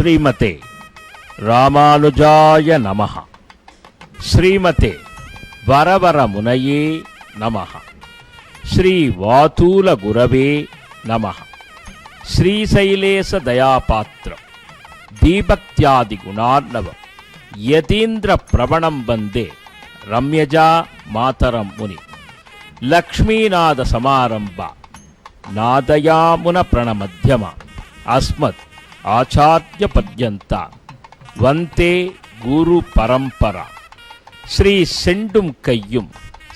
శ్రీమతే రామానుజాయ నమ. శ్రీమతే వరవరమునయే నమ. శ్రీ వాతూల గురవే నమ. శ్రీశైలేశ దయాపాత్ర దీపక్త్యాది గుణార్ణవ యతీంద్ర ప్రవణం వందే రమ్యజా మాతరం ముని లక్ష్మీనాథ సమారంభ నాదయామున ప్రణమధ్యమ అస్మత్ ಆಚಾರ್ಯ ಪರ್ಯಂತ ವಂತೆ குரு பரம்பரா ஸ்ரீ செண்டும் கையும்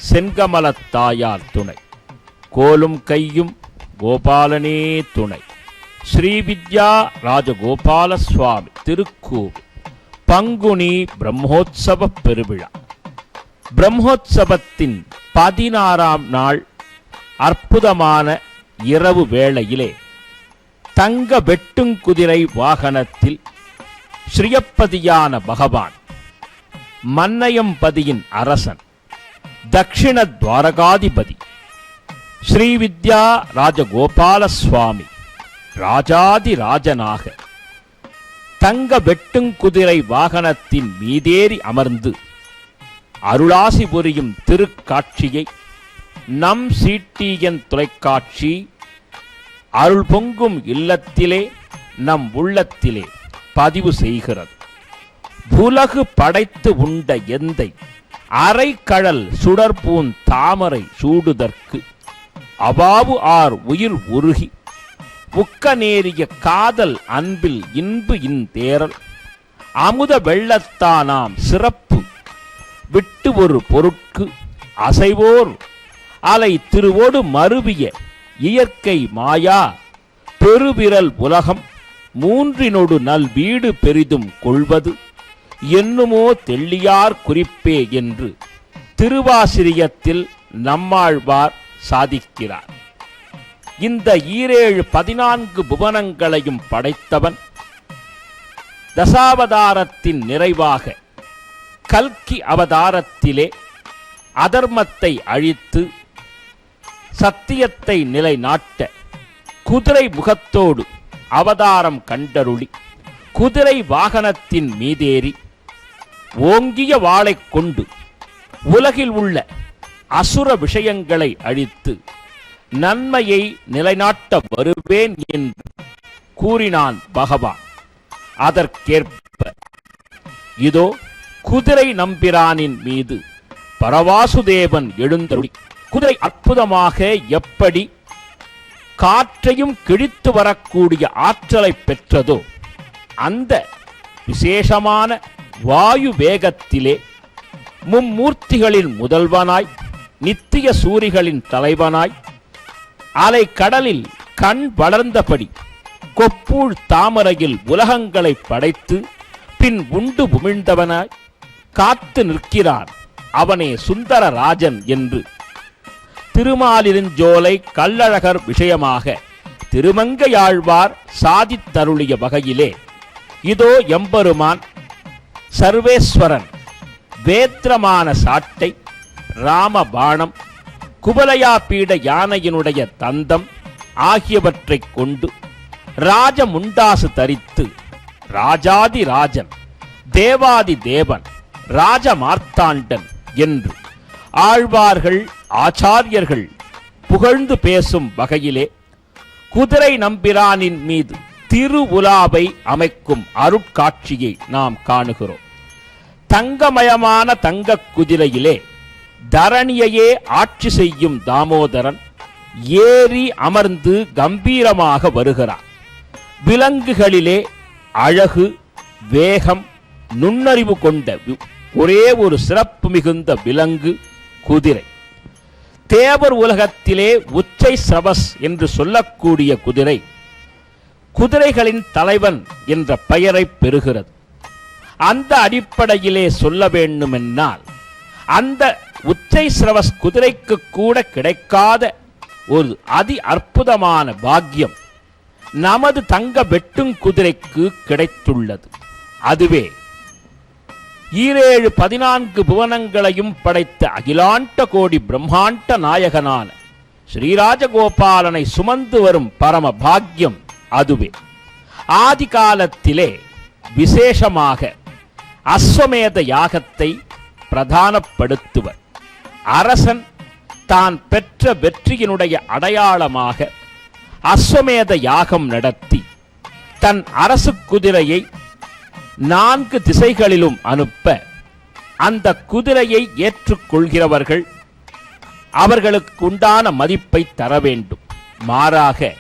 செங்கமலத்தாயார் துணை கோலும் கையும் கோபாலனே துணை ஸ்ரீவித்யா ராஜகோபால சுவாமி திருக்கூர் பங்குனி பிரம்மோத்சவ பெருவிழா பிரம்மோத்சவத்தின் பதினாறாம் நாள் அற்புதமான இரவு வேளையிலே தங்க வெட்டுங்குதிரை வாகனத்தில் ஸ்ரீயப்பதியான பகவான் மன்னயம்பதியின் அரசன் தக்ஷிண துவாரகாதிபதி ஸ்ரீவித்யா ராஜகோபால சுவாமி ராஜாதி ராஜனாக. தங்க வெட்டுங்குதிரை வாகனத்தின் மீதேறி அமர்ந்து அருளாசி புரியும் திருக்காட்சியை நம் சீட்டியன் தொலைக்காட்சி அருள் பொங்கும் இல்லத்திலே நம் உள்ளத்திலே பதிவு செய்கிறது. புலகு படைத்து உண்ட எந்தை அரைக்கழல் சுடற்பூன் தாமரை சூடுதற்கு அவாவு ஆர் உயிர் உருகி உக்க நேரிய காதல் அன்பில் இன்பு இந்தேரல் அமுத வெள்ளத்தானாம் சிறப்பு விட்டு ஒரு பொருட்கு அசைவோர் அலை திருவோடு மருவிய இயற்கை மாயா பெருவிரல் உலகம் மூன்றினொடு நல் வீடு பெரிதும் கொள்வது என்னுமோ தெள்ளியார் குறிப்பே என்று திருவாசிரியத்தில் நம்மாழ்வார் சாதிக்கிறார். இந்த ஈரேழு பதினான்கு புவனங்களையும் படைத்தவன் தசாவதாரத்தின் நிறைவாக கல்கி அவதாரத்திலே அதர்மத்தை அழித்து சத்தியத்தை நிலைநாட்ட குதிரை முகத்தோடு அவதாரம் கண்டருளி. குதிரை வாகனத்தின் மீதேறி ஓங்கிய வாளைக் கொண்டு உலகில் உள்ள அசுர விஷயங்களை அழித்து நன்மையை நிலைநாட்ட வருவேன் என்று கூறினான் பகவான். அதற்கேற்ப இதோ குதிரை நம்பிரானின் மீது பரவாசுதேவன் எழுந்தருளி. குதிரை அற்புதமாக எப்படி காற்றையும் கிழித்து வரக்கூடிய ஆற்றலை பெற்றதோ அந்த விசேஷமான வாயு வேகத்திலே மும்மூர்த்திகளின் முதல்வனாய் நித்திய சூரிகளின் தலைவனாய் அலை கடலில் கண் வளர்ந்தபடி கொப்பூழ் தாமரையில் உலகங்களை படைத்து பின் உண்டு உமிழ்ந்தவனாய் காத்து நிற்கிறான் அவனே சுந்தர ராஜன் என்று திருமாலிருஞ்சோலை கள்ளழகர் விஷயமாக திருமங்கையாழ்வார் சாதித்தருளிய வகையிலே இதோ எம்பெருமான் சர்வேஸ்வரன் வேத்திரமான சாட்டை ராமபாணம் குபலையா பீட யானையினுடைய தந்தம் ஆகியவற்றைக் கொண்டு ராஜமுண்டாசு தரித்து ராஜாதி ராஜன் தேவாதி தேவன் ராஜமார்த்தாண்டன் என்று ஆழ்வார்கள் ஆச்சாரியர்கள் புகழ்ந்து பேசும் வகையிலே குதிரை நம்பிரானின் மீது திரு உலாவை அமைக்கும் அருட்காட்சியை நாம் காணுகிறோம். தங்கமயமான தங்க குதிரையிலே தரணியையே ஆட்சி செய்யும் தாமோதரன் ஏறி அமர்ந்து கம்பீரமாக வருகிறார். விலங்குகளிலே அழகு வேகம் நுண்ணறிவு கொண்ட ஒரே ஒரு சிறப்பு மிகுந்த விலங்கு குதிரை. தேவர் உலகத்திலே உச்சை சவஸ் என்று சொல்லக்கூடிய குதிரை குதிரைகளின் தலைவன் என்ற பெயரை பெறுகிறது. அந்த அடிப்படையிலே சொல்ல வேண்டுமென்றால் அந்த உச்சை சிரவஸ் குதிரைக்கு கூட கிடைக்காத ஒரு அதி அற்புதமான பாக்கியம் நமது தங்க வெட்டும் குதிரைக்கு கிடைத்துள்ளது. அதுவே ஈரேழு பதினான்கு புவனங்களையும் படைத்த அகிலாண்ட கோடி பிரம்மாண்ட நாயகனான ஸ்ரீராஜகோபாலனை சுமந்து வரும் பரம பாக்கியம் அதுவே. ஆதி காலத்திலே விசேஷமாக அஸ்வமேத யாகத்தை பிரதானப்படுத்துவர். அரசன் தான் பெற்ற வெற்றியினுடைய அடையாளமாக அஸ்வமேத யாகம் நடத்தி தன் அரசு குதிரையை நான்கு திசைகளிலும் அனுப்ப அந்த குதிரையை ஏற்றுக்கொள்கிறவர்கள் அவர்களுக்கு உண்டான மதிப்பை தர வேண்டும். மாறாக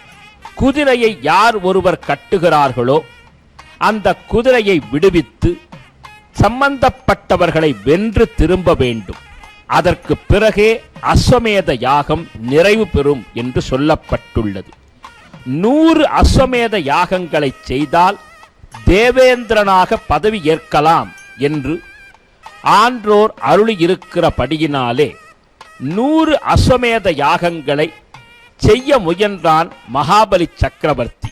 குதிரையை யார் ஒருவர் கட்டுகிறார்களோ அந்த குதிரையை விடுவித்து சம்பந்தப்பட்டவர்களை வென்று திரும்ப வேண்டும். அதற்கு பிறகே அஸ்வமேத யாகம் நிறைவு பெறும் என்று சொல்லப்பட்டுள்ளது. நூறு அஸ்வமேத யாகங்களை செய்தால் தேவேந்திரனாக பதவி ஏற்கலாம் என்று ஆன்றோர் அருளியிருக்கிறபடியினாலே நூறு அஸ்வமேத யாகங்களை செய்ய முயன்றான் மகாபலி சக்கரவர்த்தி.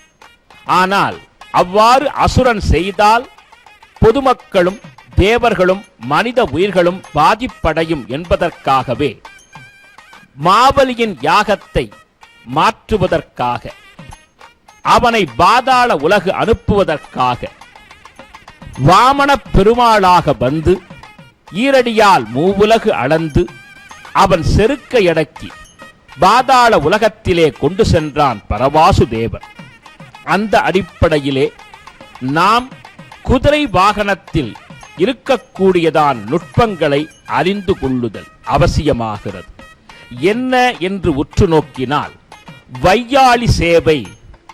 ஆனால் அவ்வாறு அசுரன் செய்தால் பொதுமக்களும் தேவர்களும் மனித உயிர்களும் பாதிப்படையும் என்பதற்காகவே மாபலியின் யாகத்தை மாற்றுவதற்காக அவனை பாதாள உலகு அனுப்புவதற்காக. வாமனப் பெருமாளாக வந்து ஈரடியால் மூவுலகு அளந்து அவன் செருக்கை அடக்கி பாதாள உலகத்திலே கொண்டு சென்றான் பரவாசு தேவன் அந்த அடிப்படையிலே நாம் குதிரை வாகனத்தில் இருக்கக்கூடியதான் நுட்பங்களை அறிந்து கொள்ளுதல் அவசியமாகிறது. என்ன என்று உற்று நோக்கினால் வையாளி சேவை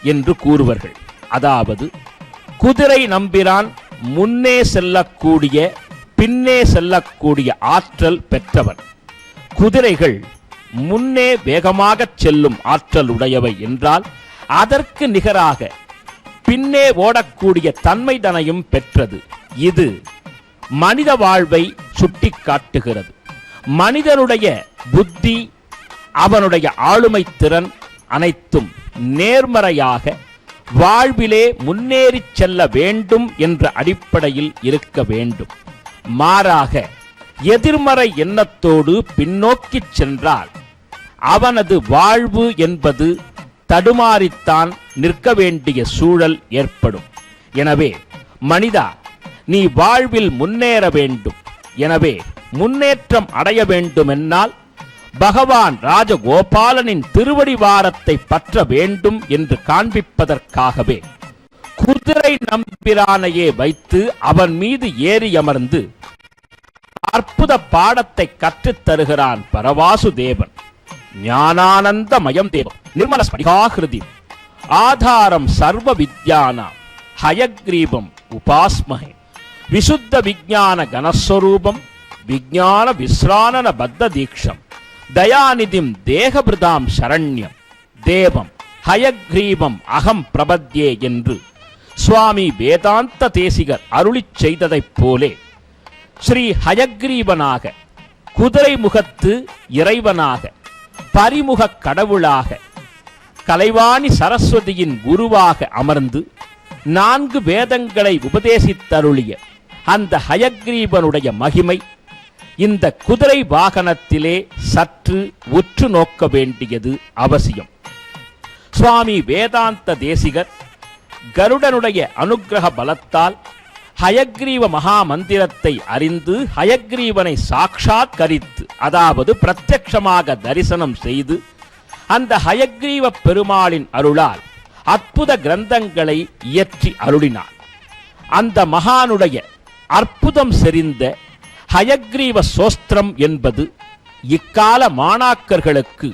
என்று கூறுவர்கள். அதாவது குதிரை நம்பிரான் முன்னே செல்லக்கூடிய பின்னே செல்லக்கூடிய ஆற்றல் பெற்றவன். குதிரைகள் முன்னே வேகமாக செல்லும் ஆற்றல் உடையவை என்றால் அதற்கு நிகராக பின்னே ஓடக்கூடிய தன்மைதனையும் பெற்றது. இது மனித வாழ்வை சுட்டிக்காட்டுகிறது மனிதனுடைய புத்தி அவனுடைய ஆளுமை திறன் அனைத்தும் நேர்மறையாக வாழ்விலே முன்னேறிச் செல்ல வேண்டும் என்ற அடிப்படையில் இருக்க வேண்டும். மாறாக எதிர்மறை எண்ணத்தோடு பின்னோக்கி சென்றால் அவனது வாழ்வு என்பது தடுமாறித்தான் நிற்க வேண்டிய சூழல் ஏற்படும். எனவே மனிதா நீ வாழ்வில் முன்னேற வேண்டும். எனவே முன்னேற்றம் அடைய வேண்டுமென்னால் பகவான் ராஜகோபாலனின் திருவடி வாரத்தை பற்ற வேண்டும் என்று காண்பிப்பதற்காகவே குதிரை நம்பிரானையே வைத்து அவன் மீது ஏறி அமர்ந்து அற்புத பாடத்தை கற்றுத் தருகிறான் பரவாசு தேவன் ஞானானந்தமயம் தேவம் நிர்மல ஸ்படிகாகிருதி ஆதாரம் சர்வ வித்யானாம் ஹயக்ரீபம் உபாஸ்மகே விசுத்த விஜான கனஸ்வரூபம். விஜான விஸ்ரானன பத்த தீக்ஷம் தயாநிதிம் தேகபிரதாம் சரண்யம். தேவம் ஹயக்ரீபம் அகம் பிரபத்யே என்று. சுவாமி வேதாந்த தேசிகர் அருளிச் செய்ததைப் போலே. ஸ்ரீ ஹயக்ரீபனாக குதிரை முகத்து இறைவனாக பரிமுகக் கடவுளாக கலைவாணி சரஸ்வதியின் குருவாக அமர்ந்து நான்கு வேதங்களை உபதேசித்தருளிய அந்த ஹயக்ரீபனுடைய மகிமை இந்த குதிரை வாகனத்திலே சற்று உற்று நோக்க வேண்டியது அவசியம். சுவாமி வேதாந்த தேசிகர் கருடனுடைய அனுக்கிரக பலத்தால் ஹயக்ரீவ மகா மந்திரத்தை அறிந்து ஹயக்ரீவனை சாட்சாத்கரித்து அதாவது பிரத்யட்சமாக தரிசனம் செய்து அந்த ஹயக்ரீவ பெருமாளின் அருளால் அற்புத கிரந்தங்களை இயற்றி அருளினார். அந்த மகானுடைய அற்புதம் செறிந்த ஹயக்ரீவ சோஸ்திரம் என்பது இக்கால மாணாக்கர்களுக்கு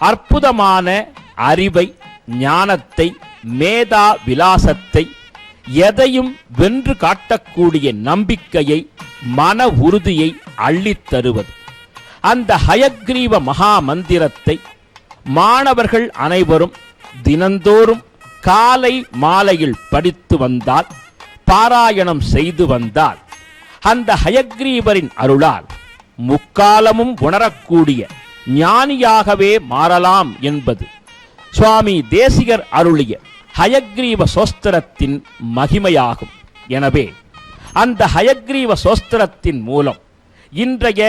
அற்புதமான அறிவை ஞானத்தை மேதா விலாசத்தை எதையும் வென்று காட்டக்கூடிய நம்பிக்கையை மன உறுதியை அள்ளித் தருவது. அந்த ஹயக்ரீவ மகா மந்திரத்தை மாணவர்கள் அனைவரும் தினந்தோறும் காலை மாலையில் படித்து வந்தால் பாராயணம் செய்து வந்தால் அந்த ஹயக்ரீவரின் அருளால் முக்காலமும் உணரக்கூடிய ஞானியாகவே மாறலாம் என்பது. சுவாமி தேசிகர் அருளிய ஹயக்ரீவ சோஸ்திரத்தின் மகிமையாகும். எனவே அந்த ஹயக்ரீவ சோஸ்திரத்தின் மூலம் இன்றைய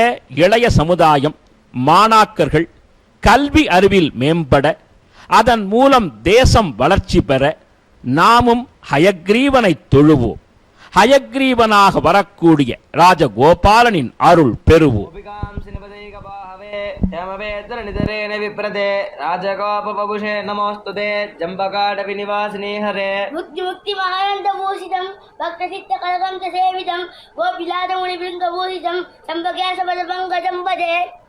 இளைய சமுதாயம் மாணாக்கர்கள் கல்வி அறிவில் மேம்பட அதன் மூலம் தேசம் வளர்ச்சி பெற நாமும் ஹயக்ரீவனை தொழுவோம். ஹயக்ரீவனாக வரக்கூடிய ராஜகோபாலனின் அருள் பெறுவோம் நிதரேன விப்ரதே ராஜகோபபகுஷே நமோஸ்துதே ஜம்பகாட விநிவாசினி ஹரே முக்தி முக்தி மகானந்த பூஷிதம் பக்த சித்த கலகம் சேவிதம் கோபிலாத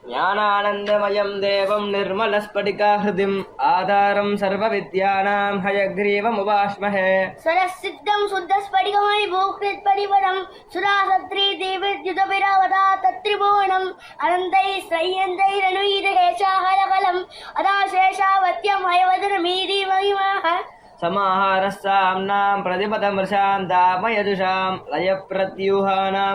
ज्ञानानन्दमयं देवं निर्मलस्फटिकाहृदिम् आधारं सर्वविद्यानां हयग्रीवमुपाश्महे। स्वरसिद्धं शुद्धस्फटिकमणि भूकृत्परिपदं सुरासत्री देवीद्युतभिरवदा तत्त्रिभुवनम् अनन्तैः श्रय्यन्तैरनुयीरहेशाहलकलम् अदाशेषावत्यं हयवदनमीति महिमाः समाहारस्साम्नां प्रतिपदमृषां दामयजुषां लयप्रत्यूहानां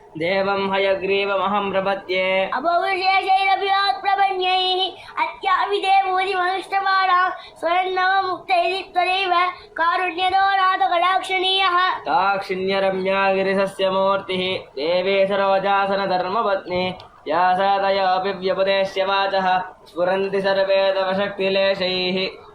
देवं हयग्रीवमहं प्रपद्ये अभवशेषैरभिवात् प्रपन्यैः अत्याविदेवूरिमनुष्टपाणा स्वरन्नवमुक्तैः त्वदैव कारुण्यदो नाथकटाक्षणीयः दाक्षिण्यरम्या गिरिशस्य मूर्तिः देवी सरोजासनधर्मपत्नी या सदयापि व्यपदेश्य वाचः स्फुरन्ति सर्वे तव शक्तिलेशैः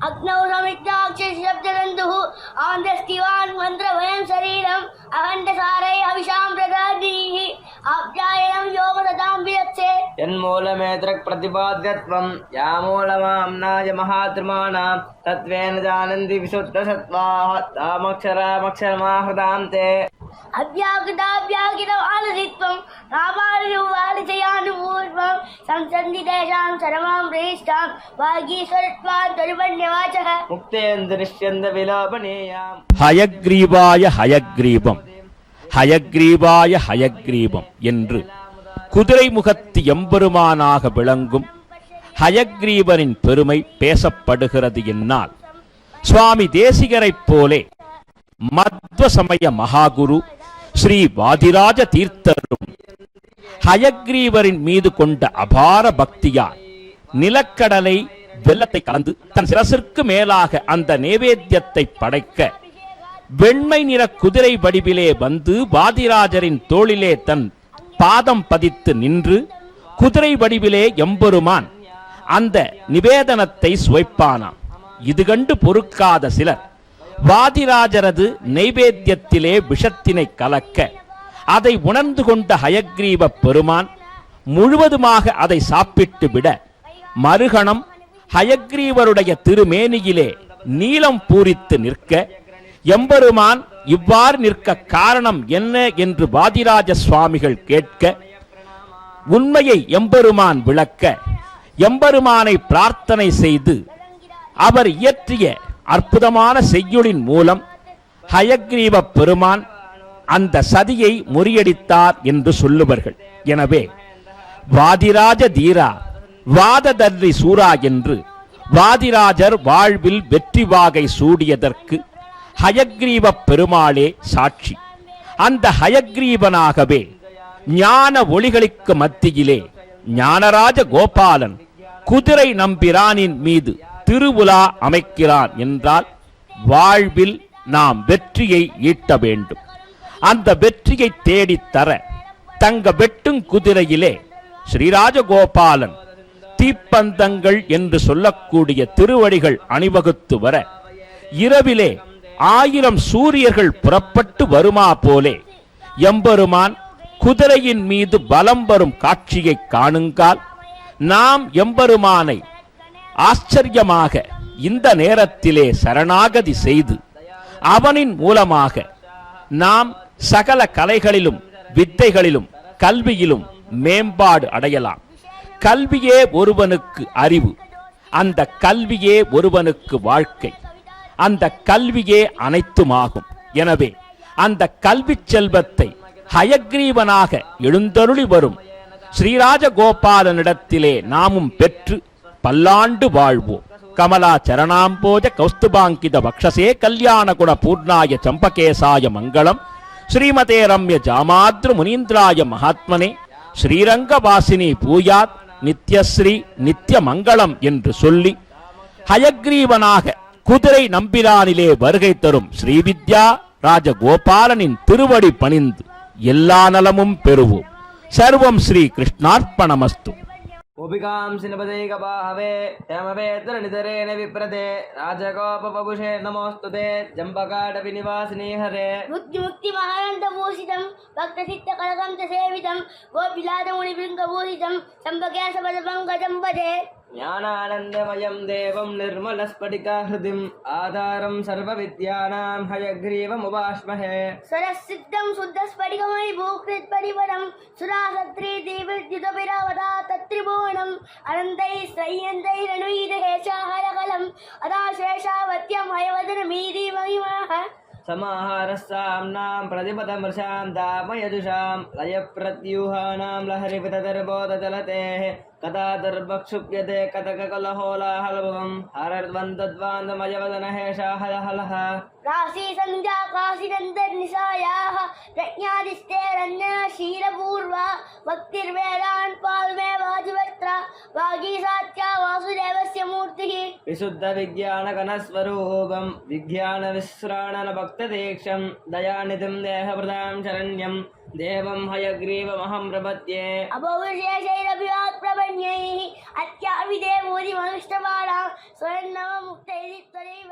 அக்னௌ சமிக்தாட்சி சப்தரந்துஹு ஆந்தஸ்திவான் மந்திர வயம் சரீரம் அகண்ட சாரை அவிஷாம் பிரதாதீஹி ஆப்யாயனம் யோக சதாம் வியக்ஷே என் மூலமேத்ரக் பிரதிபாத்யத்வம் யா மூலமாம் நாய மகாத்மானாம் தத்வேன ஜானந்தி விசுத்த சத்வாஹ தாமக்ஷரமக்ஷரமாஹதாம் अव्याकृताव्याकृतम् आलसित्वं नामानुवालिचयानुपूर्वं संसन्ति तेषां सर्वां प्रेष्ठां वागीश्वरत्वान् त्वरिपण्यवाचः मुक्तेन्दुनिश्यन्दविलोपनीयाम् ஹயக்ரீவாய ஹயக்ரீபம் ஹயக்ரீவாய ஹயக்ரீபம் என்று குதிரை முகத்து எம்பெருமானாக விளங்கும் ஹயக்ரீவனின் பெருமை பேசப்படுகிறது என்னால் சுவாமி தேசிகரைப் போலே மத்வ சமய மகாகுரு ஸ்ரீ வாதிராஜ தீர்த்தரும் ஹயக்ரீவரின் மீது கொண்ட அபார பக்தியால் நிலக்கடலை வெள்ளத்தை கலந்து தன் சிரசிற்கு மேலாக அந்த நேவேத்தியத்தை படைக்க வெண்மை நிற குதிரை வடிவிலே வந்து வாதிராஜரின் தோளிலே தன் பாதம் பதித்து நின்று குதிரை வடிவிலே எம்பெருமான் அந்த நிவேதனத்தை சுவைப்பானாம். இது கண்டு பொறுக்காத சிலர் வாதிராஜரது நைவேத்தியத்திலே விஷத்தினை கலக்க அதை உணர்ந்து கொண்ட ஹயக்ரீவ பெருமான் முழுவதுமாக அதை சாப்பிட்டு விட மறுகணம் ஹயக்ரீவருடைய திருமேனியிலே நீளம் பூரித்து நிற்க எம்பெருமான் இவ்வாறு நிற்க காரணம் என்ன என்று வாதிராஜ சுவாமிகள் கேட்க உண்மையை எம்பெருமான் விளக்க எம்பெருமானை பிரார்த்தனை செய்து அவர் இயற்றிய அற்புதமான செய்யுளின் மூலம் ஹயக்ரீவ பெருமான் அந்த சதியை முறியடித்தார் என்று சொல்லுவார்கள் எனவே வாதிராஜ தீரா வாததர்ரி சூரா என்று வாதிராஜர் வாழ்வில் வெற்றி வாகை சூடியதற்கு ஹயக்ரீவ பெருமாளே சாட்சி. அந்த ஹயக்ரீவனாகவே ஞான ஒளிகளுக்கு மத்தியிலே ஞானராஜ கோபாலன் குதிரை நம்பிரானின் மீது திருவுலா அமைக்கிறான் என்றால் வாழ்வில் நாம் வெற்றியை ஈட்ட வேண்டும். அந்த வெற்றியை தேடித் தர தங்க வெட்டும் குதிரையிலே ஸ்ரீராஜகோபாலன் தீப்பந்தங்கள் என்று சொல்லக்கூடிய திருவடிகள் அணிவகுத்து வர இரவிலே ஆயிரம் சூரியர்கள் புறப்பட்டு வருமா போலே எம்பெருமான் குதிரையின் மீது பலம் வரும் காட்சியை காணுங்கால் நாம் எம்பெருமானை ஆச்சரியமாக இந்த நேரத்திலே சரணாகதி செய்து அவனின் மூலமாக நாம் சகல கலைகளிலும் வித்தைகளிலும் கல்வியிலும் மேம்பாடு அடையலாம். கல்வியே ஒருவனுக்கு அறிவு. அந்த கல்வியே ஒருவனுக்கு வாழ்க்கை. அந்த கல்வியே அனைத்துமாகும். எனவே அந்த கல்விச் செல்வத்தை ஹயக்ரீவனாக எழுந்தருளி வரும் ஸ்ரீராஜகோபாலனிடத்திலே நாமும் பெற்று பல்லாண்டு வாழ்வோம். கமலா சரணாம்போஜ கௌஸ்துபாங்கித பக்ஷசே கல்யாண குண பூர்ணாய சம்பகேசாய மங்களம். ஸ்ரீமதே ரம்ய ஜாமாத்ரு முனீந்திராய மகாத்மனே ஸ்ரீரங்கவாசினி பூயாத் நித்யஸ்ரீ நித்ய மங்களம் என்று சொல்லி ஹயக்ரீவனாக குதிரை நம்பிரானிலே வருகை தரும் ஸ்ரீவித்யா ராஜகோபாலனின் திருவடி பணிந்து எல்லா நலமும் பெறுவோம். சர்வம் ஸ்ரீ கிருஷ்ணார்ப்பணமஸ்து. கோபிகாம் சினபதைகபாஹவே ஏமவேத்திர நிதரேன விப்ரதே ராஜகோபபுஷே நமோஸ்துதே ஜம்பகாடபி நிவாசினி ஹரே முக்தி மகானந்த பூஷிதம் பக்த சித்த கலகம் சேவிதம் கோபிலாத முனி ज्ञानानन्दमयं देवं निर्मलस्फटिकाहृदिम् आधारं सर्वविद्यानां हयग्रीवमुपाश्महे स्वरसिद्धं शुद्धस्फटिकमणि भूकृत् परिवरं सुरासत्री देवद्युतपिरावता तत्रिभुवनम् अनन्तैः श्रय्यन्तैरनुयीरहेशाहरकलम् अदा शेषावत्यं हयवदनमीति महिमाः समाहारस्साम्नां प्रतिपदमृषां दामयजुषां लयप्रत्यूहानां लहरिपतदर्बोधचलतेः कदा दर्भक्षुप्यते कतककलहोलाहलभवम् हरद्वन्द्वान्दमयवदनहेशाहलहलः राशि सन्ध्या काशिनन्तर्निशायाः प्रज्ञादिष्टेरन्यः शीलपूर्वा भक्तिर्वेदान् पाल्मे वाजिवक्त्रा वागीसात्या वासुदेवस्य मूर्तिः विशुद्धविज्ञानगणस्वरूपं विज्ञानविश्राणनभक्तदीक्षं दयानिधिं देहप्रदां शरण्यं देवं हयग्रीवमहं प्रपद्ये। अभवशेषैरभिवात्प्रपण्यैः अत्याभिदेवोदिमनुष्टवाणां स्वयं नवमुक्तैः त्वरैव